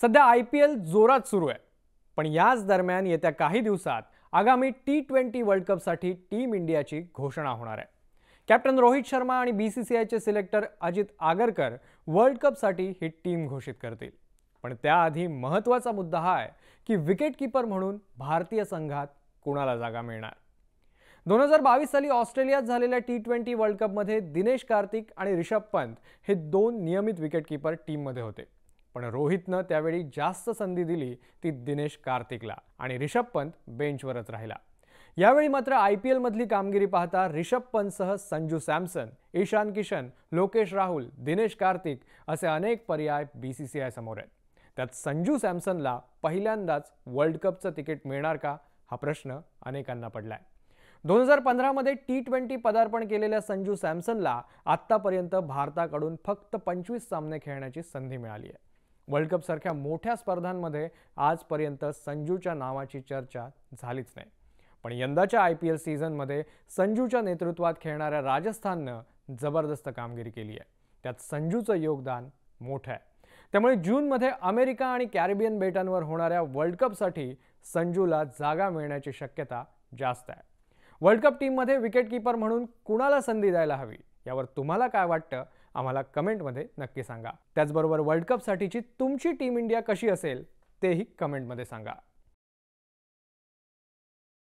सध्या I P L जोरात सुरू आहे. पण याच दरम्यान येत्या काही दिवसात आगामी टी ट्वेंटी वर्ल्ड कपसाठी टीम इंडियाची घोषणा होणार आहे. कॅप्टन रोहित शर्मा आणि बी सी सी आयचे सिलेक्टर अजित आगरकर वर्ल्ड कपसाठी ही टीम घोषित करतील. पण त्याआधी महत्त्वाचा मुद्दा हा आहे की विकेटकीपर म्हणून भारतीय संघात कुणाला जागा मिळणार? दोन हजार बावीस साली ऑस्ट्रेलियात झालेल्या टी ट्वेंटी वर्ल्ड कपमध्ये दिनेश कार्तिक आणि रिषभ पंत हे दोन नियमित विकेटकीपर टीममध्ये होते. पण रोहितनं त्यावेळी जास्त संधी दिली ती दिनेश कार्तिकला आणि रिषभ पंत बेंचवरच राहिला. यावेळी मात्र आय पी एलमधली कामगिरी पाहता रिषभ पंतसह संजू सॅमसन ईशान किशन लोकेश राहुल दिनेश कार्तिक असे अनेक पर्याय बी सी सी आय समोर आहेत. त्यात संजू सॅमसनला पहिल्यांदाच वर्ल्ड कपचं तिकीट मिळणार का? हा प्रश्न अनेकांना पडलाय. दोन हजार पंधरामध्ये टी ट्वेंटी पदार्पण केलेल्या संजू सॅमसनला आत्तापर्यंत भारताकडून फक्त पंचवीस सामने खेळण्याची संधी मिळाली आहे. वर्ल्ड कपसारख्या मोठ्या स्पर्धांमध्ये आजपर्यंत संजूच्या नावाची चर्चा झालीच नाही. पण यंदाच्या आय पी एल सीझनमध्ये संजूच्या नेतृत्वात खेळणाऱ्या राजस्थाननं जबरदस्त कामगिरी केली आहे. त्यात संजूचं योगदान मोठं आहे. त्यामुळे जूनमध्ये अमेरिका आणि कॅरिबियन बेटांवर होणाऱ्या वर्ल्ड कपसाठी संजूला जागा मिळण्याची शक्यता जास्त आहे. वर्ल्ड कप टीममध्ये विकेटकीपर म्हणून कुणाला संधी द्यायला हवी? यावर तुम्हाला काय वाटतं? आम्हाला कमेंटमध्ये नक्की सांगा. त्याचबरोबर वर्ल्ड कपसाठीची तुमची टीम इंडिया कशी असेल तेही कमेंटमध्ये सांगा.